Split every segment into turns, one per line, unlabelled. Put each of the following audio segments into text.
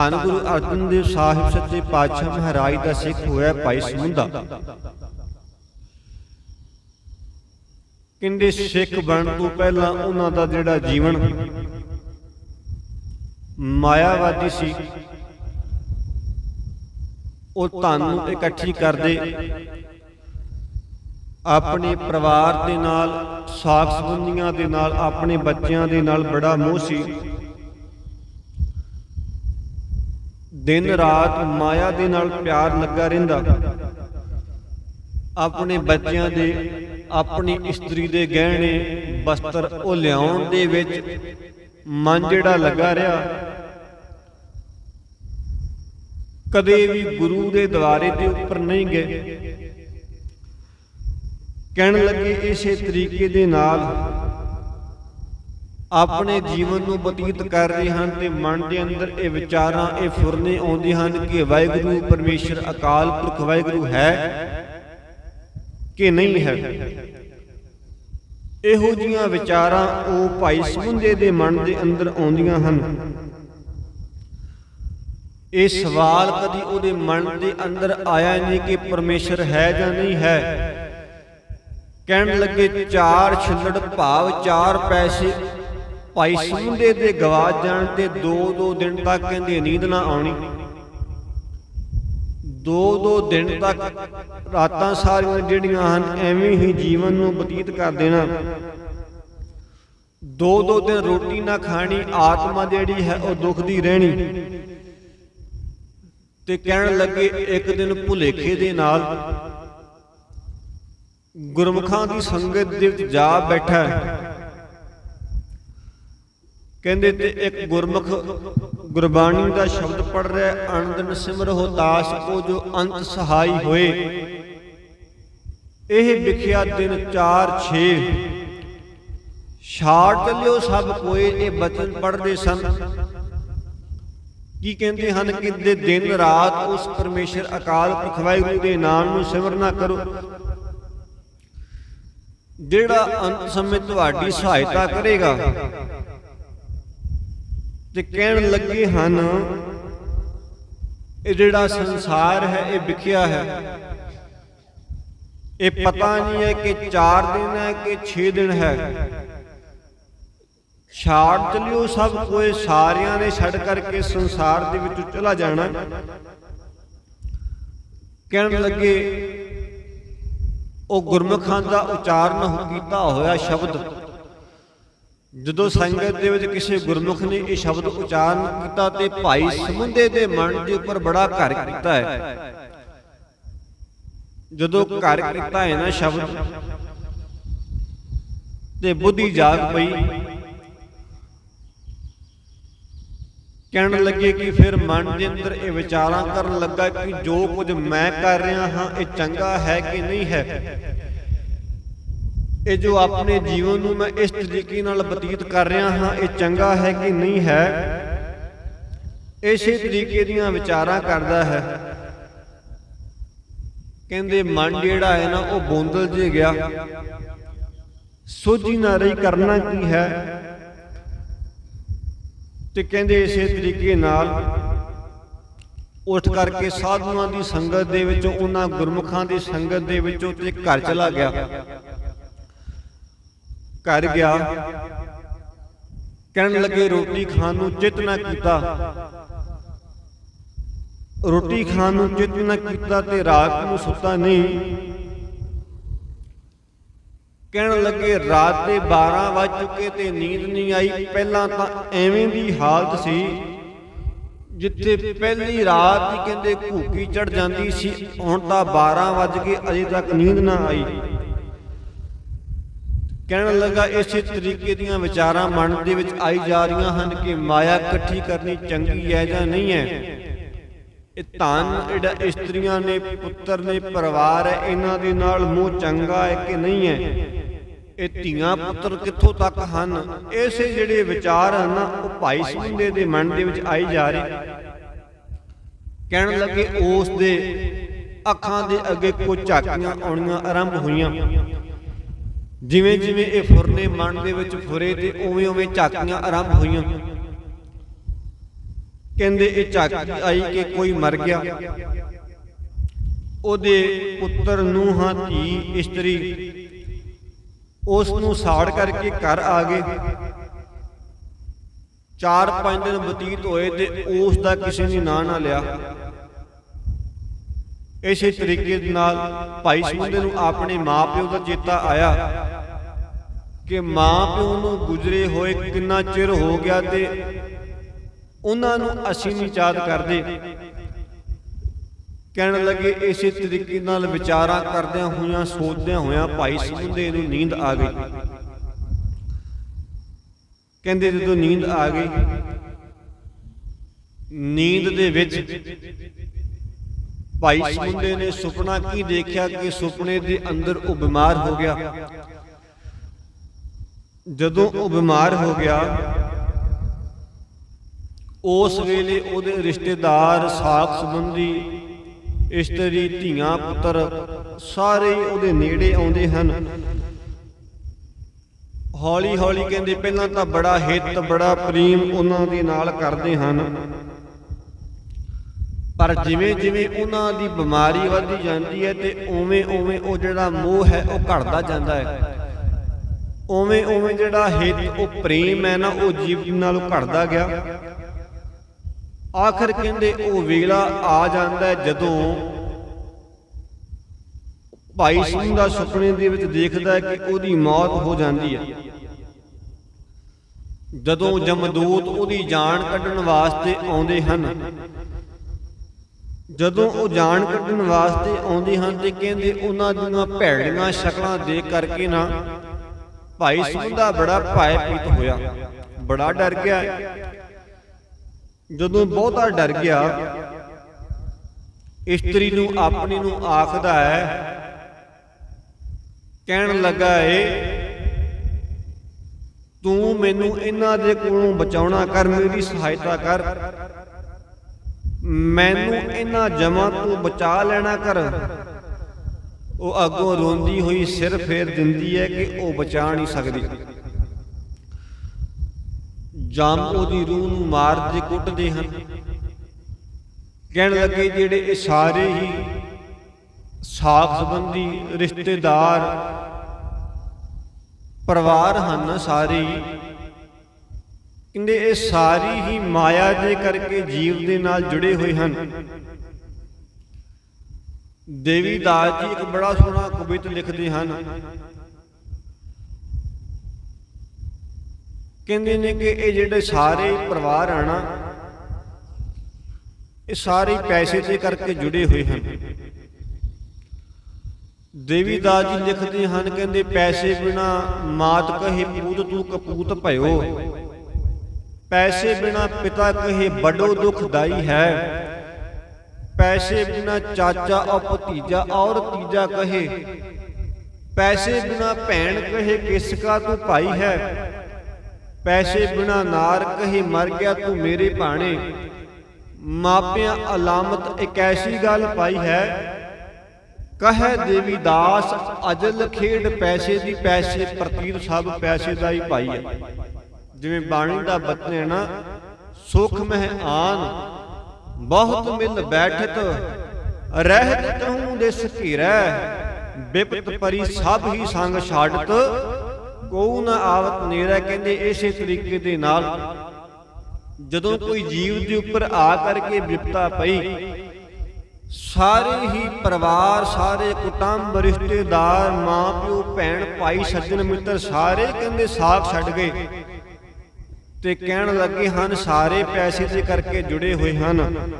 ਧੰਨ ਗੁਰੂ ਅਰਜਨ ਦੇਵ ਸਾਹਿਬ ਸੱਚੇ ਪਾਤਸ਼ਾਹ ਮਹਾਰਾਜ ਦਾ ਸਿੱਖ ਹੋਇਆ ਭਾਈ ਸਮੁੰਦਾ। ਕਹਿੰਦੇ, ਸਿੱਖ ਬਣਨ ਤੋਂ ਪਹਿਲਾਂ ਉਹਨਾਂ ਦਾ ਜਿਹੜਾ ਜੀਵਨ ਮਾਇਆਵਾਦੀ ਸੀ, ਉਹ ਧਨ ਨੂੰ ਇਕੱਠੀ ਕਰਦੇ, ਆਪਣੇ ਪਰਿਵਾਰ ਦੇ ਨਾਲ, ਸਾਖ ਸੰਬੰਧੀਆਂ ਦੇ ਨਾਲ, ਆਪਣੇ ਬੱਚਿਆਂ ਦੇ ਨਾਲ ਬੜਾ ਮੋਹ ਸੀ। ਦਿਨ ਰਾਤ ਮਾਇਆ ਦੇ ਨਾਲ ਪਿਆਰ ਲੱਗਾ ਰਹਿੰਦਾ। ਆਪਣੇ ਬੱਚਿਆਂ ਦੇ, ਆਪਣੀ ਇਸਤਰੀ ਦੇ ਗਹਿਣੇ ਵਸਤਰ ਉਹ ਲਿਆਉਣ ਦੇ ਵਿੱਚ ਮਨ ਜਿਹੜਾ ਲੱਗਾ ਰਿਹਾ। ਕਦੇ ਵੀ ਗੁਰੂ ਦੇ ਦਵਾਰੇ ਦੇ ਉੱਪਰ ਨਹੀਂ ਗਏ। ਕਹਿਣ ਲੱਗੇ ਇਸੇ ਤਰੀਕੇ ਦੇ ਨਾਲ ਆਪਣੇ ਜੀਵਨ ਨੂੰ ਬਤੀਤ ਕਰ ਰਹੇ ਹਨ ਤੇ ਮਨ ਦੇ ਅੰਦਰ ਇਹ ਵਿਚਾਰਾਂ, ਇਹ ਫੁਰਨੇ ਆਉਂਦੇ ਹਨ ਕਿ ਵਾਹਿਗੁਰੂ ਪਰਮੇਸ਼ਰ ਅਕਾਲ ਪੁਰਖ ਵਾਹਿਗੁਰੂ ਹੈ ਕਿ ਨਹੀਂ ਹੈ। ਇਹੋ ਜੀਆਂ ਵਿਚਾਰਾਂ ਉਹ ਭਾਈ ਸਮੁੰਦੇ ਦੇ ਮਨ ਦੇ ਅੰਦਰ ਆਉਂਦੀਆਂ ਹਨ। ਇਹ ਸਵਾਲ ਕਦੀ ਉਹਦੇ ਮਨ ਦੇ ਅੰਦਰ ਆਇਆ ਨਹੀਂ ਕਿ ਪਰਮੇਸ਼ਰ ਹੈ ਜਾਂ ਨਹੀਂ ਹੈ। ਕਹਿਣ ਲੱਗੇ ਚਾਰ ਛਿੱਲੜ ਭਾਵ ਚਾਰ ਪੈਸੇ ਭਾਈ ਸਮੁੰਦੇ ਦੇ ਗਵਾਚ ਜਾਣ ਤੇ ਦੋ ਦੋ ਦਿਨ ਤੱਕ ਕਹਿੰਦੇ, ਨੀਂਦ ਨਾ ਆਉਣੀ। ਦੋ ਦੋ ਦਿਨ ਤੱਕ ਰਾਤਾਂ ਸਾਰੀਆਂ ਜਿਹੜੀਆਂ ਹਨ, ਐਵੇਂ ਹੀ ਜੀਵਨ ਨੂੰ ਬਤੀਤ ਕਰ ਦੇਣਾ। ਦੋ ਦੋ ਦਿਨ ਰੋਟੀ ਨਾ ਖਾਣੀ, ਆਤਮਾ ਜਿਹੜੀ ਹੈ ਉਹ ਦੁਖਦੀ ਰਹਿਣੀ। ਤੇ ਕਹਿਣ ਲੱਗੇ, ਇੱਕ ਦਿਨ ਭੁਲੇਖੇ ਦੇ ਨਾਲ ਗੁਰਮੁਖਾਂ ਦੀ ਸੰਗਤ ਦੇ ਵਿੱਚ ਜਾ ਬੈਠਾ ਹੈ। ਕਹਿੰਦੇ ਤੇ ਇੱਕ ਗੁਰਮੁਖ ਗੁਰਬਾਣੀ ਦਾ ਸ਼ਬਦ ਪੜ ਰਿਹਾ ਅਨੰਦਨ ਸਿਮਰਹੁ ਦਾਸ ਕੋ ਜੋ ਅੰਤ ਸਹਾਈ ਹੋਏ। ਇਹ ਵਿਖਿਆ ਦਿਨ 4 6 ਛਾੜ ਚੱਲਿਓ ਸਭ ਕੋਏ, ਇਹ ਬਚਨ ਪੜਦੇ ਸਨ। ਕੀ ਕਹਿੰਦੇ ਹਨ ਕਿ ਦੇ ਦਿਨ ਰਾਤ ਉਸ ਪਰਮੇਸ਼ਰ ਅਕਾਲ ਪੁਰਖ ਵਾਹਿਗੁਰੂ ਦੇ ਨਾਮ ਨੂੰ ਸਿਮਰਨਾ ਕਰੋ। ਜਿਹੜਾ ਅੰਤ ਸਮੇਂ ਤੁਹਾਡੀ ਸਹਾਇਤਾ ਕਰੇਗਾ ਤੇ ਕਹਿਣ ਲੱਗੇ ਹਨ, ਇਹ ਜਿਹੜਾ ਸੰਸਾਰ ਹੈ, ਇਹ ਵਿਖਿਆ ਹੈ। ਇਹ ਪਤਾ ਨਹੀਂ ਹੈ ਕਿ 4 ਦਿਨ ਹੈ ਕਿ 6 ਦਿਨ ਹੈ। ਛਾੜ ਚਲਿਓ ਸਭ ਕੋਏ, ਸਾਰਿਆਂ ਨੇ ਛੱਡ ਕਰਕੇ ਸੰਸਾਰ ਦੇ ਵਿੱਚ ਚਲਾ ਜਾਣਾ। ਕਹਿਣ ਲੱਗੇ, ਉਹ ਗੁਰਮੁਖਾਂ ਦਾ ਉਚਾਰਨ ਕੀਤਾ ਹੋਇਆ ਸ਼ਬਦ। ਜਦੋਂ ਸੰਗਤ ਦੇ ਵਿੱਚ ਕਿਸੇ ਗੁਰਮੁਖ ਨੇ ਇਹ ਸ਼ਬਦ ਉਚਾਰਨ ਕੀਤਾ ਤੇ ਭਾਈ ਸਮੁੰਦੇ ਦੇ ਮਨ ਦੇ ਉੱਪਰ ਬੜਾ ਘਰ ਕੀਤਾ ਹੈ। ਜਦੋਂ ਘਰ ਕੀਤਾ ਹੈ ਨਾ ਸ਼ਬਦ, ਤੇ ਬੁੱਧੀ ਜਾਗ ਪਈ। ਕਹਿਣ ਲੱਗੇ ਕਿ ਫਿਰ ਮਨ ਦੇ ਅੰਦਰ ਇਹ ਵਿਚਾਰਾਂ ਕਰਨ ਲੱਗਾ ਕਿ ਜੋ ਕੁਝ ਮੈਂ ਕਰ ਰਿਹਾ ਹਾਂ, ਇਹ ਚੰਗਾ ਹੈ ਕਿ ਨਹੀਂ ਹੈ? ਇਹ ਜੋ ਆਪਣੇ ਜੀਵਨ ਨੂੰ ਮੈਂ ਇਸ ਤਰੀਕੇ ਨਾਲ ਬਤੀਤ ਕਰ ਰਿਹਾ ਹਾਂ, ਇਹ ਚੰਗਾ ਹੈ ਕਿ ਨਹੀਂ ਹੈ? ਇਸੇ ਤਰੀਕੇ ਦੀਆਂ ਵਿਚਾਰਾਂ ਕਰਦਾ ਹੈ। ਕਹਿੰਦੇ, ਮਨ ਜਿਹੜਾ ਹੈ ਨਾ, ਉਹ ਬੋਂਦਲ ਜੇ ਗਿਆ। ਸੋਝੀ ਨਾ ਰਹੀ, ਕਰਨਾ ਕੀ ਹੈ? ਤੇ ਕਹਿੰਦੇ, ਇਸੇ ਤਰੀਕੇ ਨਾਲ ਉੱਠ ਕਰਕੇ ਸਾਧੂਆਂ ਦੀ ਸੰਗਤ ਦੇ ਵਿੱਚੋਂ, ਉਹਨਾਂ ਗੁਰਮੁਖਾਂ ਦੀ ਸੰਗਤ ਦੇ ਵਿੱਚੋਂ ਤੇ ਘਰ ਚਲਾ ਗਿਆ। ਘਰ ਗਿਆ। ਕਹਿਣ ਲੱਗੇ, ਰੋਟੀ ਖਾਣ ਨੂੰ ਚਿਤ ਨਾ ਕੀਤਾ। ਰੋਟੀ ਖਾਣ ਨੂੰ ਚਿਤ ਨਾ ਕੀਤਾ ਤੇ ਰਾਤ ਨੂੰ ਸੁੱਤਾ ਨਹੀਂ। ਕਹਿਣ ਲੱਗੇ, ਰਾਤ ਦੇ 12 ਵੱਜ ਚੁੱਕੇ ਤੇ ਨੀਂਦ ਨਹੀਂ ਆਈ। ਪਹਿਲਾਂ ਤਾਂ ਐਵੇਂ ਦੀ ਹਾਲਤ ਸੀ, ਜਿੱਥੇ ਪਹਿਲੀ ਰਾਤ ਹੀ ਕਹਿੰਦੇ ਭੂਕੀ ਚੜ ਜਾਂਦੀ ਸੀ। ਹੁਣ ਤਾਂ 12 ਵੱਜ ਕੇ ਅਜੇ ਤੱਕ ਨੀਂਦ ਨਾ ਆਈ। ਕਹਿਣ ਲੱਗਾ ਇਸੇ ਤਰੀਕੇ ਦੀਆਂ ਵਿਚਾਰਾਂ ਮਨ ਦੇ ਵਿੱਚ ਆਈ ਜਾ ਰਹੀਆਂ ਹਨ ਕਿ ਮਾਇਆ ਇਕੱਠੀ ਕਰਨੀ ਚੰਗੀ ਹੈ ਜਾਂ ਨਹੀਂ ਹੈ। ਇਹ ਧਨ ਜਿਹੜਾ ਇਸਤਰੀਆਂ ਨੇ, ਪੁੱਤਰ ਨੇ, ਪਰਿਵਾਰ ਹੈ, ਇਹਨਾਂ ਦੇ ਨਾਲ ਮੋਹ ਚੰਗਾ ਹੈ ਕਿ ਨਹੀਂ ਹੈ? ਇਹ ਧੀਆਂ ਪੁੱਤਰ ਕਿੱਥੋਂ ਤੱਕ ਹਨ? ਐਸੇ ਜਿਹੜੇ ਵਿਚਾਰ ਹਨ ਉਹ ਭਾਈ ਸੁੰਦੇ ਦੇ ਮਨ ਦੇ ਵਿੱਚ ਆਈ ਜਾ ਰਹੇ। ਕਹਿਣ ਲੱਗੇ ਉਸ ਦੇ ਅੱਖਾਂ ਦੇ ਅੱਗੇ ਕੋ ਝਾਕੀਆਂ ਆਉਣੀਆਂ ਆਰੰਭ ਹੋਈਆਂ। ਜਿਵੇਂ ਜਿਵੇਂ ਇਹ ਫੁਰਨੇ ਮਨ ਦੇ ਵਿੱਚ ਫੁਰੇ ਤੇ ਉਵੇਂ ਉਵੇਂ ਝਾਕੀਆਂ ਆਰੰਭ ਹੋਈਆਂ। ਕਹਿੰਦੇ ਇਹ ਝਾਕੀ ਆਈ ਕਿ ਕੋਈ ਮਰ ਗਿਆ। ਉਹਦੇ ਪੁੱਤਰ ਨੂੰਹਾਂ, ਧੀ, ਇਸਤਰੀ ਉਸ ਨੂੰ ਸਾੜ ਕਰਕੇ ਘਰ ਆ ਗਏ। ਚਾਰ ਪੰਜ ਦਿਨ ਬਤੀਤ ਹੋਏ ਤੇ ਉਸ ਦਾ ਕਿਸੇ ਨੇ ਨਾਂ ਨਾ ਲਿਆ। ਇਸੇ ਤਰੀਕੇ ਦੇ ਨਾਲ ਭਾਈ ਸਮੁੰਦੇ ਨੂੰ ਆਪਣੇ ਮਾਪਿਓ ਦਾ ਚੇਤਾ ਆਇਆ ਕਿ ਮਾਪਿਓ ਨੂੰ ਗੁਜਰੇ ਹੋਏ ਕਿੰਨਾ ਚਿਰ ਹੋ ਗਿਆ ਤੇ ਉਹਨਾਂ ਨੂੰ ਅਸੀਂ ਨਹੀਂ ਯਾਦ ਕਰਦੇ। ਕਹਿਣ ਲੱਗੇ ਇਸੇ ਤਰੀਕੇ ਨਾਲ ਵਿਚਾਰਾਂ ਕਰਦਿਆਂ ਹੋਇਆਂ, ਸੋਚਦਿਆਂ ਹੋਇਆਂ ਭਾਈ ਸਮੁੰਦੇ ਨੂੰ ਨੀਂਦ ਆ ਗਈ। ਕਹਿੰਦੇ ਜਦੋਂ ਨੀਂਦ ਆ ਗਈ, ਨੀਂਦ ਦੇ ਵਿੱਚ ਭਾਈ ਸਮੁੰਦੇ ਨੇ, ਸੁਪਨਾ ਕੀ ਦੇਖਿਆ ਕਿ ਸੁਪਨੇ ਦੇ ਅੰਦਰ ਉਹ ਬਿਮਾਰ ਹੋ ਗਿਆ। ਜਦੋਂ ਉਹ ਬਿਮਾਰ ਹੋ ਗਿਆ, ਉਸ ਵੇਲੇ ਉਹਦੇ ਰਿਸ਼ਤੇਦਾਰ, ਸਾਖ ਸੰਬੰਧੀ, ਇਸਤਰੀ, ਧੀਆਂ, ਪੁੱਤਰ ਸਾਰੇ ਉਹਦੇ ਨੇੜੇ ਆਉਂਦੇ ਹਨ। ਹੌਲੀ ਹੌਲੀ ਕਹਿੰਦੇ, ਪਹਿਲਾਂ ਤਾਂ ਬੜਾ ਹਿੱਤ, ਬੜਾ ਪ੍ਰੇਮ ਉਹਨਾਂ ਦੇ ਨਾਲ ਕਰਦੇ ਹਨ। ਪਰ ਜਿਵੇਂ ਜਿਵੇਂ ਉਹਨਾਂ ਦੀ ਬਿਮਾਰੀ ਵੱਧਦੀ ਜਾਂਦੀ ਹੈ ਤੇ ਉਵੇਂ ਉਵੇਂ ਉਹ ਜਿਹੜਾ ਮੋਹ ਹੈ ਉਹ ਘਟਦਾ ਜਾਂਦਾ ਹੈ। ਉਵੇਂ ਉਵੇਂ ਜਿਹੜਾ ਹਿੱਤ, ਉਹ ਪ੍ਰੇਮ ਹੈ ਨਾ, ਉਹ ਜੀਵਨ ਨਾਲੋਂ ਘਟਦਾ ਗਿਆ। ਆਖਰ ਕਹਿੰਦੇ ਉਹ ਵੇਲਾ ਆ ਜਾਂਦਾ ਜਦੋਂ ਭਾਈ ਸਿੰਘ ਦਾ ਸੁਪਨੇ ਦੇ ਵਿੱਚ ਦੇਖਦਾ ਹੈ ਕਿ ਉਹਦੀ ਮੌਤ ਹੋ ਜਾਂਦੀ ਹੈ। ਜਦੋਂ ਜਮਦੂਤ ਉਹਦੀ ਜਾਨ ਕੱਢਣ ਵਾਸਤੇ ਆਉਂਦੇ ਹਨ ਜਦੋਂ ਉਹ ਜਾਨ ਕੱਢਣ ਵਾਸਤੇ ਆਉਂਦੇ ਹਨ ਤੇ ਕਹਿੰਦੇ ਉਹਨਾਂ ਦੀਆਂ ਭੈੜੀਆਂ ਸ਼ਕਲਾਂ ਦੇਖ ਕਰਕੇ ਨਾ ਭਾਈ ਸੁੰਦਾ ਬੜਾ ਭੈ ਪੀਤ ਹੋਇਆ। ਬੜਾ ਡਰ ਗਿਆ। ਜਦੋਂ ਬਹੁਤਾ ਡਰ ਗਿਆ, ਇਸਤਰੀ ਨੂੰ ਆਪਣੀ ਨੂੰ ਆਖਦਾ ਹੈ, ਕਹਿਣ ਲੱਗਾ ਏ, ਤੂੰ ਮੈਨੂੰ ਇਹਨਾਂ ਦੇ ਕੋਲੋਂ ਬਚਾਉਣਾ ਕਰ, ਮੇਰੀ ਸਹਾਇਤਾ ਕਰ। ਮੈਨੂੰ ਇਹਨਾਂ ਜਮਾਂ ਤੋਂ ਬਚਾ ਲੈਣਾ ਕਰ। ਉਹ ਅੱਗੋਂ ਰੋਂਦੀ ਹੋਈ ਸਿਰ ਫੇਰ ਦਿੰਦੀ ਹੈ ਕਿ ਉਹ ਬਚਾ ਨਹੀਂ ਸਕਦੀ। ਜਮ ਉਹਦੀ ਰੂਹ ਨੂੰ ਮਾਰਦੇ ਕੁੱਟਦੇ ਹਨ। ਕਹਿਣ ਲੱਗੇ ਜਿਹੜੇ ਇਹ ਸਾਰੇ ਹੀ ਸਾਖ ਸੰਬੰਧੀ ਰਿਸ਼ਤੇਦਾਰ, ਪਰਿਵਾਰ ਹਨ ਸਾਰੇ ਹੀ। ਕਹਿੰਦੇ ਇਹ ਸਾਰੀ ਹੀ ਮਾਇਆ ਦੇ ਕਰਕੇ ਜੀਵ ਦੇ ਨਾਲ ਜੁੜੇ ਹੋਏ ਹਨ। ਦੇਵੀ ਦਾਸ ਜੀ ਇੱਕ ਬੜਾ ਸੋਹਣਾ ਕਵਿਤ ਲਿਖਦੇ ਹਨ। ਕਹਿੰਦੇ ਨੇ ਕਿ ਇਹ ਜਿਹੜੇ ਸਾਰੇ ਪਰਿਵਾਰ ਆਣਾ ਇਹ ਸਾਰੇ ਪੈਸੇ ਦੇ ਕਰਕੇ ਜੁੜੇ ਹੋਏ ਹਨ। ਦੇਵੀ ਦਾਸ ਜੀ ਲਿਖਦੇ ਹਨ, ਕਹਿੰਦੇ ਪੈਸੇ ਬਿਨਾ ਮਾਤ ਕਹੇ, ਪੂਤ ਤੂੰ ਕਪੂਤ ਭਇਓ। ਪੈਸੇ ਬਿਨਾ ਪਿਤਾ ਕਹੇ ਬੜੋ ਦੁਖਦਾਈ ਹੈ। ਪੈਸੇ ਬਿਨਾ ਚਾਚਾ ਔਰ ਭਤੀਜਾ ਔਰ ਤੀਜਾ ਕਹੇ। ਪੈਸੇ ਬਿਨਾ ਭੈਣ ਕਹੇ ਕਿਸ ਕਾ ਤੂੰ ਭਾਈ ਹੈ। ਪੈਸੇ ਬਿਨਾ ਨਾਰ ਕਹੇ ਮਰ ਗਿਆ ਤੂੰ ਮੇਰੇ ਭਾਣੇ। ਮਾਪਿਆਂ ਅਲਾਮਤ ਇੱਕ ਐਸੀ ਗੱਲ ਪਾਈ ਹੈ। ਕਹੇ ਦੇਵੀ ਦਾਸ ਅਜਲ ਖੇਡ ਪੈਸੇ ਦੀ ਪੈਸੇ ਪ੍ਰਤੀਤ ਸਭ ਪੈਸੇ ਦਾ ਹੀ ਭਾਈ ਹੈ। ਜਿਵੇਂ ਬਾਣੀ ਦਾ ਬਚਨ ਹੈ ਸੁਖ ਮਹਿ ਆਨ, ਬਹੁਤ ਮਿਲ ਬੈਠਤ ਰਹਿਤ ਤਹੂੰ ਦੇ ਸਕੀਰੈ ਬਿਪਤ ਪਰੀ ਸਭ ਹੀ ਸੰਗ ਛਾੜਤ ਕੋ ਨਾ ਆਵਤ ਨੇਰਾ, ਕਹਿੰਦੇ ਇਸੇ ਤਰੀਕੇ ਦੇ ਨਾਲ। ਜਦੋਂ ਕੋਈ ਜੀਵ ਦੇ ਉੱਪਰ ਆ ਕਰਕੇ ਵਿਪਤਾ ਪਈ, ਸਾਰੇ ਹੀ ਪਰਿਵਾਰ, ਸਾਰੇ ਕੁਟੰਬ, ਰਿਸ਼ਤੇਦਾਰ ਮਾਂ ਪਿਓ ਭੈਣ, ਭਾਈ, ਸੱਜਣ, ਮਿੱਤਰ ਸਾਰੇ ਕਹਿੰਦੇ ਸਾਥ ਛੱਡ ਗਏ। ਤੇ ਕਹਿਣ ਲੱਗੇ ਹਨ, ਸਾਰੇ ਪੈਸੇ ਦੇ ਕਰਕੇ ਜੁੜੇ ਹੋਏ ਹਨ।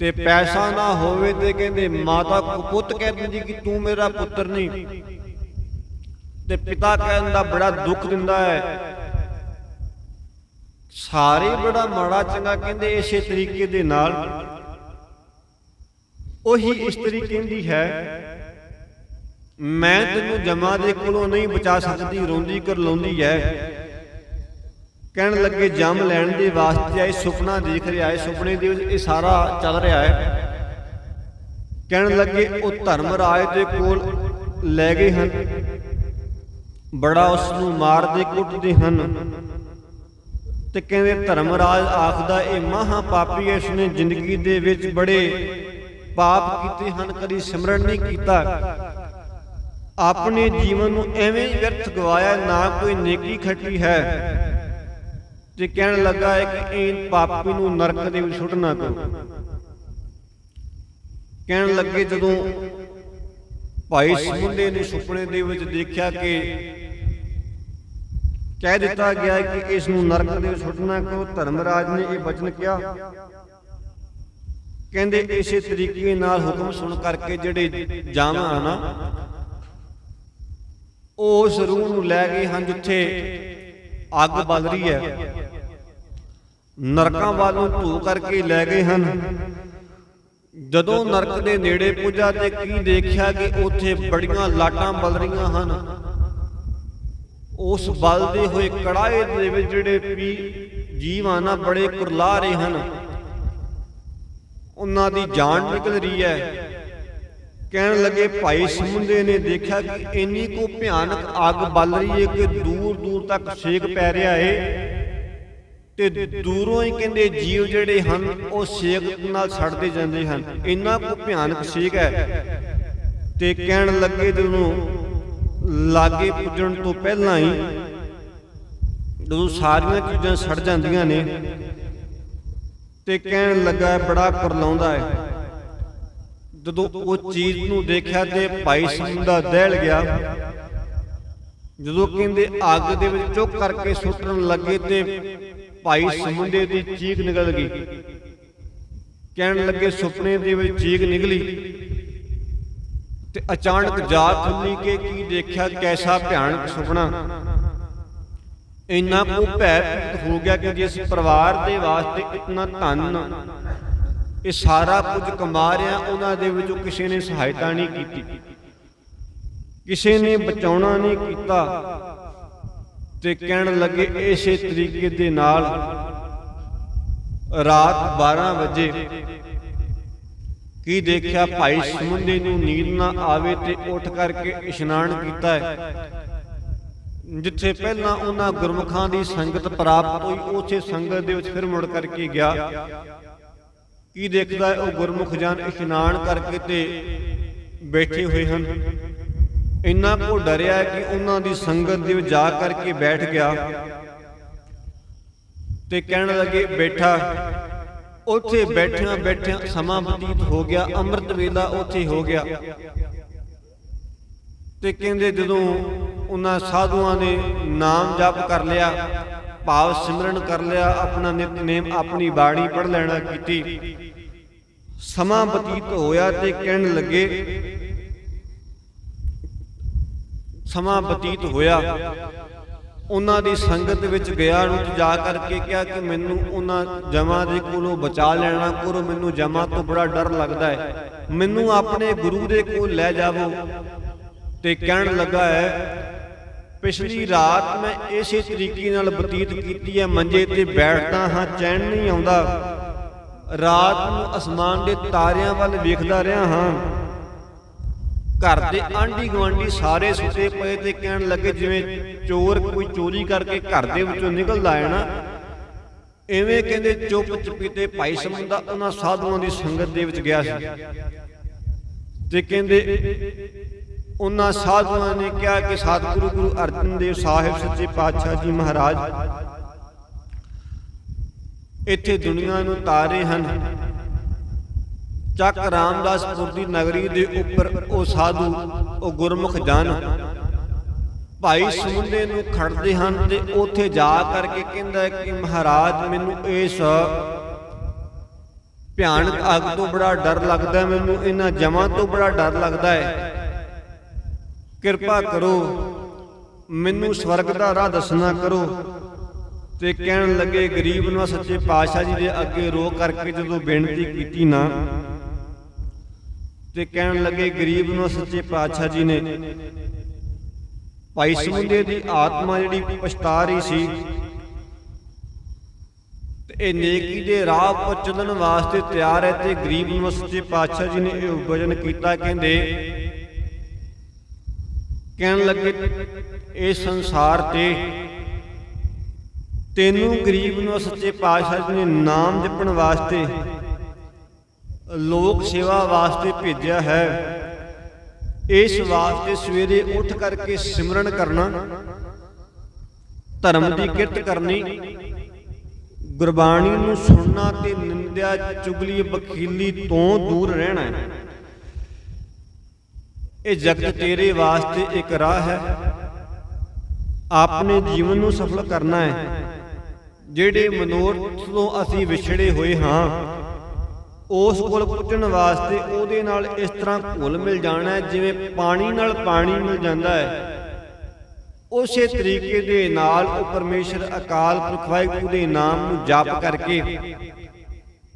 ਤੇ ਪੈਸਾ ਨਾ ਹੋਵੇ ਤੇ ਕਹਿੰਦੇ, ਮਾਤਾ ਪੁੱਤ ਕਹਿ ਦਿੰਦੀ ਕਿ ਤੂੰ ਮੇਰਾ ਪੁੱਤਰ ਨਹੀਂ। ਤੇ ਪਿਤਾ ਕਹਿਣ ਦਾ ਬੜਾ ਦੁੱਖ ਦਿੰਦਾ ਹੈ। ਸਾਰੇ ਬੜਾ ਮਾੜਾ ਚੰਗਾ ਕਹਿੰਦੇ ਇਸੇ ਤਰੀਕੇ ਦੇ ਨਾਲ। ਉਹੀ ਇਸਤਰੀ ਕਹਿੰਦੀ ਹੈ। ਮੈਂ ਤੈਨੂੰ ਜਮਾ ਦੇ ਕੋਲੋਂ ਨਹੀਂ ਬਚਾ ਸਕਦੀ ਰੋਂਦੀ ਕਰ ਲਾਉਂਦੀ ਹੈ। ਕਹਿਣ ਲੱਗੇ ਜੰਮ ਲੈਣ ਦੇ ਵਾਸਤੇ ਆਏ ਸੁਪਨਾ ਦੇਖ ਰਿਹਾ ਹੈ, ਸੁਪਨੇ ਦੇ ਵਿੱਚ ਇਹ ਸਾਰਾ ਚੱਲ ਰਿਹਾ ਹੈ। ਕਹਿਣ ਲੱਗੇ ਉਹ ਧਰਮ ਰਾਜ ਦੇ ਕੋਲ ਲੈ ਗਏ ਹਨ। ਬੜਾ ਉਸ ਨੂੰ ਮਾਰਦੇ, ਕੁੱਟਦੇ ਹਨ। ਤੇ ਕਹਿੰਦੇ ਧਰਮਰਾਜ ਆਖਦਾ, ਇਹ ਮਹਾ ਪਾਪੀ ਇਸ ਨੇ ਜ਼ਿੰਦਗੀ ਦੇ ਵਿੱਚ ਬੜੇ ਪਾਪ ਕੀਤੇ ਹਨ, ਕਦੀ ਸਿਮਰਨ ਨਹੀਂ ਕੀਤਾ। ਆਪਣੇ ਜੀਵਨ ਨੂੰ ਐਵੇਂ ਹੀ ਵਿਅਰਥ ਗਵਾਇਆ, ਨਾ ਕੋਈ ਨੇਕੀ ਖੱਟੀ ਹੈ। ਤੇ ਕਹਿਣ ਲੱਗਾ ਹੈ ਕਿ ਇਹ ਪਾਪੀ ਨੂੰ ਨਰਕ ਦੇ ਵਿੱਚ ਸੁੱਟਣਾ ਕਰੋ ਕਹਿਣ ਲੱਗੇ ਜਦੋਂ ਭਾਈ ਸਮੁੰਦੇ ਨੇ ਸੁਪਨੇ ਦੇ ਵਿੱਚ ਦੇਖਿਆ ਕਿ ਕਹਿ ਦਿੱਤਾ ਗਿਆ ਕਿ ਇਸ ਨੂੰ ਨਰਕ ਦੇ ਵਿੱਚ ਸੁੱਟਣਾ ਕਰੋ ਧਰਮਰਾਜ ਨੇ ਇਹ ਬਚਨ ਕਿਹਾ। ਕਹਿੰਦੇ ਇਸੇ ਤਰੀਕੇ ਨਾਲ ਹੁਕਮ ਸੁਣ ਕਰਕੇ ਜਿਹੜੇ ਜਾਵਾਂ ਨਾ, ਉਹ ਉਸ ਰੂਹ ਨੂੰ ਲੈ ਗਏ ਹਨ ਜਿੱਥੇ ਅੱਗ ਬਲ ਰਹੀ ਹੈ। ਨਰਕਾਂ ਵੱਲ ਨੂੰ ਧੂ ਕਰਕੇ ਲੈ ਗਏ ਹਨ। ਜਦੋਂ ਨਰਕ ਦੇ ਨੇੜੇ ਪੁੱਜਾ ਤੇ ਕੀ ਦੇਖਿਆ ਕਿ ਉੱਥੇ ਬੜੀਆਂ ਲਾਟਾਂ ਬਲ ਰਹੀਆਂ ਹਨ। ਉਸ ਬਲਦੇ ਹੋਏ ਕੜਾਏ ਦੇ ਵਿੱਚ ਜਿਹੜੇ ਵੀ ਜੀਵ ਆ ਨਾ ਬੜੇ ਕੁਰਲਾ ਰਹੇ ਹਨ। ਉਹਨਾਂ ਦੀ ਜਾਨ ਨਿਕਲ ਰਹੀ ਹੈ। ਕਹਿਣ ਲੱਗੇ ਭਾਈ ਸਮੁੰਦੇ ਨੇ ਦੇਖਿਆ ਕਿ ਇੰਨੀ ਕੋ ਭਿਆਨਕ ਅੱਗ ਬਲ ਰਹੀ ਹੈ ਕਿ ਦੂਰ ਦੂਰ ਤੱਕ ਸੇਕ ਪੈ ਰਿਹਾ ਹੈ। ਤੇ ਦੂਰੋਂ ਹੀ ਕਹਿੰਦੇ ਜੀਵ ਜਿਹੜੇ ਹਨ, ਉਹ ਸੇਕ ਨਾਲ ਛੱਡਦੇ ਜਾਂਦੇ ਹਨ। ਇੰਨਾ ਕੋ ਭਿਆਨਕ ਸੇਕ ਹੈ। ਤੇ ਕਹਿਣ ਲੱਗੇ ਜਦੋਂ ਲਾਗੇ ਪੁੱਜਣ ਤੋਂ ਪਹਿਲਾਂ ਹੀ ਜਦੋਂ ਸਾਰੀਆਂ ਚੀਜ਼ਾਂ ਸੜ ਜਾਂਦੀਆਂ ਨੇ, ਤੇ ਕਹਿਣ ਲੱਗਾ ਬੜਾ ਕਰਲਾਉਂਦਾ ਹੈ। ਜਦੋਂ ਉਹ ਚੀਜ਼ ਨੂੰ ਦੇਖਿਆ ਤੇ ਭਾਈ ਸਮੁੰਦਾ ਦਹਿਲ ਗਿਆ। ਜਦੋਂ ਕਹਿੰਦੇ ਅੱਗ ਦੇ ਵਿੱਚ ਚੁੱਕ ਕਰਕੇ ਸੁੱਟਣ ਲੱਗੇ ਤੇ ਭਾਈ ਸਮੁੰਦੇ ਦੀ ਚੀਖ ਨਿਕਲ ਗਈ। ਕਹਿਣ ਲੱਗੇ, ਸੁਪਨੇ ਦੇ ਵਿੱਚ ਚੀਖ ਨਿਕਲੀ ਤੇ ਅਚਾਨਕ ਜਾ ਖੁੱਲੀ ਕਿ ਕੀ ਦੇਖਿਆ, ਕੈਸਾ ਭਿਆਨਕ ਸੁਪਨਾ। ਇੰਨਾ ਕੋ ਭੈ ਹੋ ਗਿਆ ਕਿ ਜਿਸ ਪਰਿਵਾਰ ਦੇ ਵਾਸਤੇ ਇਤਨਾ ਧਨ, ਇਹ ਸਾਰਾ ਕੁਝ ਕਮਾ ਰਿਆ ਉਹਨਾਂ ਦੇ ਵਿੱਚੋਂ ਕਿਸੇ ਨੇ ਸਹਾਇਤਾ ਨਹੀਂ ਕੀਤੀ। ਕਿਸੇ ਨੇ ਬਚਾਉਣਾ ਨਹੀਂ ਕੀਤਾ। ਤੇ ਕਹਿਣ ਲੱਗੇ ਇਸੇ ਤਰੀਕੇ ਦੇ ਨਾਲ ਰਾਤ 12 ਵਜੇ ਕੀ ਦੇਖਿਆ ਭਾਈ ਸਮੁੰਦੇ ਨੂੰ ਨੀਂਦ ਨਾ ਆਵੇ ਤੇ ਉੱਠ ਕਰਕੇ ਇਸ਼ਨਾਨ ਕੀਤਾ ਹੈ। ਜਿੱਥੇ ਪਹਿਲਾਂ ਉਹਨਾਂ ਗੁਰਮੁਖਾਂ ਦੀ ਸੰਗਤ ਪ੍ਰਾਪਤ ਹੋਈ, ਉਥੇ ਸੰਗਤ ਦੇ ਵਿੱਚ ਫਿਰ ਮੁੜ ਕਰਕੇ ਗਿਆ। ਕੀ ਦੇਖਦਾ ਹੈ ਉਹ ਗੁਰਮੁਖ ਜਨ ਇਸ਼ਨਾਨ ਕਰਕੇ ਤੇ ਬੈਠੇ ਹੋਏ ਹਨ। ਇੰਨਾ ਕੋ ਡਰਿਆ ਕਿ ਉਹਨਾਂ ਦੀ ਸੰਗਤ ਦੇ ਵਿੱਚ ਜਾ ਕਰਕੇ ਬੈਠ ਗਿਆ। ਤੇ ਕਹਿਣ ਲੱਗੇ, ਬੈਠਾ। ਉੱਥੇ ਬੈਠਿਆਂ ਬੈਠਿਆਂ ਸਮਾਂ ਬਤੀਤ ਹੋ ਗਿਆ, ਅੰਮ੍ਰਿਤ ਵੇਲਾ ਉੱਥੇ ਹੋ ਗਿਆ। ਤੇ ਕਹਿੰਦੇ ਜਦੋਂ ਉਹਨਾਂ ਸਾਧੂਆਂ ਨੇ ਨਾਮ ਜਪ ਕਰ ਲਿਆ, ਭਾਵ ਸਿਮਰਨ ਕਰ ਲਿਆ, ਆਪਣਾ ਨਿਤਨੇਮ ਆਪਣੀ ਬਾਣੀ ਪੜ ਲੈਣਾ ਕੀਤੀ। ਸਮਾਂ ਬਤੀਤ ਹੋਇਆ ਤੇ ਕਹਿਣ ਲੱਗੇ ਸਮਾਂ ਬਤੀਤ ਹੋਇਆ। ਉਹਨਾਂ ਦੀ ਸੰਗਤ ਵਿੱਚ ਗਿਆ ਨੂੰ ਜਾ ਕਰਕੇ ਕਿਹਾ ਕਿ ਮੈਨੂੰ ਉਹਨਾਂ ਜਮਾ ਦੇ ਕੋਲੋਂ ਬਚਾ ਲੈਣਾ ਕੋਲੋਂ ਮੈਨੂੰ ਜਮਾ ਤੋਂ ਬੜਾ ਡਰ ਲੱਗਦਾ ਹੈ। ਮੈਨੂੰ ਆਪਣੇ ਗੁਰੂ ਦੇ ਕੋਲ ਲੈ ਜਾਵੋ। ਤੇ ਕਹਿਣ ਲੱਗਾ ਹੈ, ਪਿਛਲੀ ਰਾਤ ਮੈਂ ਇਸੇ ਤਰੀਕੇ ਨਾਲ ਬਤੀਤ ਕੀਤੀ ਹੈ, ਮੰਜੇ ਤੇ ਬੈਠਦਾ ਹਾਂ, ਚੈਨ ਨਹੀਂ ਆਉਂਦਾ। ਰਾਤ ਨੂੰ ਅਸਮਾਨ ਦੇ ਤਾਰਿਆਂ ਵੱਲ ਵੇਖਦਾ ਰਿਹਾ ਹਾਂ। ਘਰ ਦੇ ਆਂਢੀ ਗਵਾਂਢੀ ਸਾਰੇ ਸੁੱਤੇ ਪਏ ਤੇ ਕਹਿਣ ਲੱਗੇ ਜਿਵੇਂ ਚੋਰ ਕੋਈ ਚੋਰੀ ਕਰਕੇ ਘਰ ਦੇ ਵਿੱਚੋਂ ਨਿਕਲਦਾ ਹੈ ਨਾ। ਐਵੇਂ ਕਹਿੰਦੇ ਚੁੱਪ ਚਪੀਤੇ ਭਾਈ ਸਮੁੰਦਾ ਉਹਨਾਂ ਸਾਧੂਆਂ ਦੀ ਸੰਗਤ ਦੇ ਵਿੱਚ ਗਿਆ ਸੀ। ਤੇ ਕਹਿੰਦੇ ਉਹਨਾਂ ਸਾਧੂਆਂ ਨੇ ਕਿਹਾ ਕਿ ਸਤਿਗੁਰੂ ਗੁਰੂ ਅਰਜਨ ਦੇਵ ਸਾਹਿਬ ਸੱਚੇ ਪਾਤਸ਼ਾਹ ਜੀ ਮਹਾਰਾਜ ਇੱਥੇ ਦੁਨੀਆ ਨੂੰ ਤਾਰੇ ਹਨ। ਚੱਕ ਰਾਮਦਾਸਪੁਰ ਦੀ ਨਗਰੀ ਦੇ ਉੱਪਰ ਉਹ ਸਾਧੂ, ਉਹ ਗੁਰਮੁਖ ਜਨ। ਭਾਈ ਸਮੁੰਦੇ ਨੂੰ ਖੜਦੇ ਹਨ ਤੇ ਉੱਥੇ ਜਾ ਕਰਕੇ ਕਹਿੰਦਾ ਕਿ ਮਹਾਰਾਜ, ਮੈਨੂੰ ਇਸ ਭਿਆਨਕ ਅੱਗ ਤੋਂ ਬੜਾ ਡਰ ਲੱਗਦਾ ਮੈਨੂੰ ਇਹਨਾਂ ਜਮਾਂ ਤੋਂ ਬੜਾ ਡਰ ਲੱਗਦਾ ਹੈ। ਕਿਰਪਾ ਕਰੋ, ਮੈਨੂੰ ਸਵਰਗ ਦਾ ਰਾਹ ਦੱਸਣਾ ਕਰੋ। ਤੇ ਕਹਿਣ ਲੱਗੇ, ਗਰੀਬ ਨੂੰ ਸੱਚੇ ਪਾਤਸ਼ਾਹ ਜੀ ਦੇ ਅੱਗੇ ਰੋ ਕਰਕੇ ਜਦੋਂ ਬੇਨਤੀ ਕੀਤੀ ਨਾ ਤੇ ਕਹਿਣ ਲੱਗੇ, ਗਰੀਬ ਨੂੰ ਸੱਚੇ ਪਾਤਸ਼ਾਹ ਜੀ ਨੇ ਭਾਈ ਸਮੁੰਦੇ ਦੀ ਆਤਮਾ ਜਿਹੜੀ ਪਛਤਾ ਰਹੀ ਸੀ ਤੇ ਇਹ ਨੇਕੀ ਦੇ ਰਾਹ ਉੱਪਰ ਚੱਲਣ ਵਾਸਤੇ ਤਿਆਰ ਹੈ ਤੇ ਗਰੀਬ ਨੂੰ ਸੱਚੇ ਪਾਤਸ਼ਾਹ ਜੀ ਨੇ ਇਹ ਉਪਜਨ ਕੀਤਾ। ਕਹਿੰਦੇ, ਕਹਿਣ ਲੱਗੇ, ਇਹ ਸੰਸਾਰ ਤੇ ਤੈਨੂੰ ਗਰੀਬ ਨੂੰ ਸੱਚੇ ਪਾਤਸ਼ਾਹ ਜੀ ਨੇ ਨਾਮ ਜਪਣ ਵਾਸਤੇ ਲੋਕ ਸੇਵਾ ਵਾਸਤੇ ਭੇਜਿਆ ਹੈ। ਇਸ ਵਾਸਤੇ ਸਵੇਰੇ ਉੱਠ ਕਰਕੇ ਸਿਮਰਨ ਕਰਨਾ, ਧਰਮ ਦੀ ਕਿਰਤ ਕਰਨੀ, ਗੁਰਬਾਣੀ ਨੂੰ ਸੁਣਨਾ ਤੇ ਨਿੰਦਿਆ, ਚੁਗਲੀ, ਬਖੀਲੀ ਤੋਂ ਦੂਰ ਰਹਿਣਾ ਹੈ। ਇਹ ਜਗਤ ਤੇਰੇ ਵਾਸਤੇ ਇੱਕ ਰਾਹ ਹੈ। ਆਪਣੇ ਜੀਵਨ ਨੂੰ ਸਫਲ ਕਰਨਾ ਹੈ। ਜਿਹੜੇ ਮਨੋਰਥ ਤੋਂ ਅਸੀਂ ਵਿਛੜੇ ਹੋਏ ਹਾਂ ਉਸ ਕੋਲ ਪੁੱਜਣ ਵਾਸਤੇ ਉਹਦੇ ਨਾਲ ਇਸ ਤਰ੍ਹਾਂ ਘੁਲ ਮਿਲ ਜਾਣਾ ਹੈ, ਜਿਵੇਂ ਪਾਣੀ ਨਾਲ ਪਾਣੀ ਮਿਲ ਜਾਂਦਾ ਹੈ। ਉਸੇ ਤਰੀਕੇ ਦੇ ਨਾਲ ਉਹ ਪਰਮੇਸ਼ਰ ਅਕਾਲ ਪੁਰਖ ਵਾਹਿਗੁਰੂ ਦੇ ਨਾਮ ਨੂੰ ਜਪ ਕਰਕੇ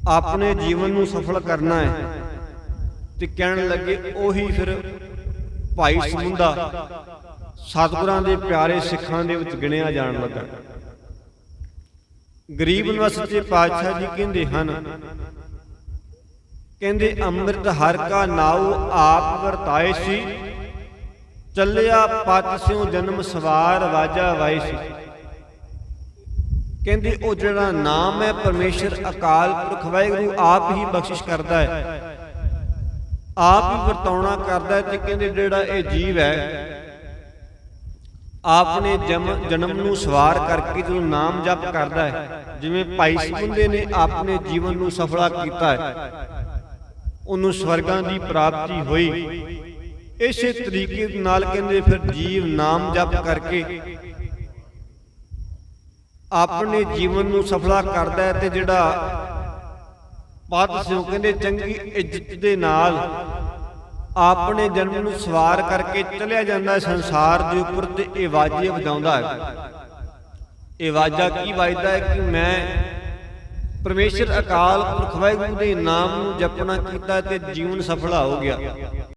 ਆਪਣੇ ਜੀਵਨ ਨੂੰ ਸਫਲ ਕਰਨਾ ਹੈ ਤੇ ਕਹਿਣ ਲੱਗੇ, ਉਹੀ ਫਿਰ ਭਾਈ ਸਮੁੰਦਾ ਸਤਿਗੁਰਾਂ ਦੇ ਪਿਆਰੇ ਸਿੱਖਾਂ ਦੇ ਵਿੱਚ ਗਿਣਿਆ ਜਾਣ ਲੱਗਾ। ਗਰੀਬ ਨਿਵਾਸ ਸੱਚੇ ਪਾਤਸ਼ਾਹ ਜੀ ਕਹਿੰਦੇ ਹਨ ਕਹਿੰਦੇ ਅੰਮ੍ਰਿਤ ਹਰ ਕਾ ਨਾਉ ਆਪ ਵਰਤਾਏ ਸੀ। ਚੱਲਿਆ ਪਤ ਸਿਉ ਜਨਮ ਸਵਾਰ ਵਾਜਾ ਵਾਈ ਸੀ। ਕਹਿੰਦੇ ਉਹ ਜਿਹੜਾ ਨਾਮ ਹੈ ਪਰਮੇਸ਼ਰ ਅਕਾਲ ਪੁਰਖ ਵਾਹਿਗੁਰੂ ਆਪ ਹੀ ਬਖਸ਼ਿਸ਼ ਕਰਦਾ ਹੈ। ਆਪ ਹੀ ਵਰਤਾਉਣਾ ਕਰਦਾ ਹੈ ਤੇ ਕਹਿੰਦੇ ਜਿਹੜਾ ਇਹ ਜੀਵ ਹੈ ਆਪਨੇ ਜਮ- ਜਨਮ ਨੂੰ ਸਵਾਰ ਕਰਕੇ ਜਦੋਂ ਨਾਮ ਜਪ ਕਰਦਾ ਹੈ, ਜਿਵੇਂ ਭਾਈ ਸਮੁੰਦੇ ਨੇ ਆਪਣੇ ਜੀਵਨ ਨੂੰ ਸਫਲਾ ਕੀਤਾ ਹੈ। ਉਹਨੂੰ ਸਵਰਗਾਂ ਦੀ ਪ੍ਰਾਪਤੀ ਹੋਈ। ਇਸੇ ਤਰੀਕੇ ਨਾਲ ਕਹਿੰਦੇ ਫਿਰ ਜੀਵ ਨਾਮ ਜਪ ਕਰਕੇ ਆਪਣੇ ਜੀਵਨ ਨੂੰ ਸਫਲਾ ਕਰਦਾ ਹੈ ਤੇ ਜਿਹੜਾ ਪਦ ਸਿਓ ਕਹਿੰਦੇ ਚੰਗੀ ਇੱਜ਼ਤ ਦੇ ਨਾਲ ਆਪਣੇ ਜਨਮ ਨੂੰ ਸਵਾਰ ਕਰਕੇ ਚਲਿਆ ਜਾਂਦਾ ਹੈ ਸੰਸਾਰ ਦੇ ਉੱਪਰ ਤੇ ਇਹ ਵਾਜੇ ਵਧਾਉਂਦਾ ਹੈ। ਇਹ ਵਾਜਾ ਕੀ ਵੱਜਦਾ ਹੈ ਕਿ ਮੈਂ ਪਰਮੇਸ਼ਰ ਅਕਾਲ ਪੁਰਖ ਵਾਹਿਗੁਰੂ ਦੇ ਨਾਮ ਨੂੰ ਜਪਣਾ ਕੀਤਾ ਤੇ ਜੀਵਨ ਸਫਲਾ ਹੋ ਗਿਆ।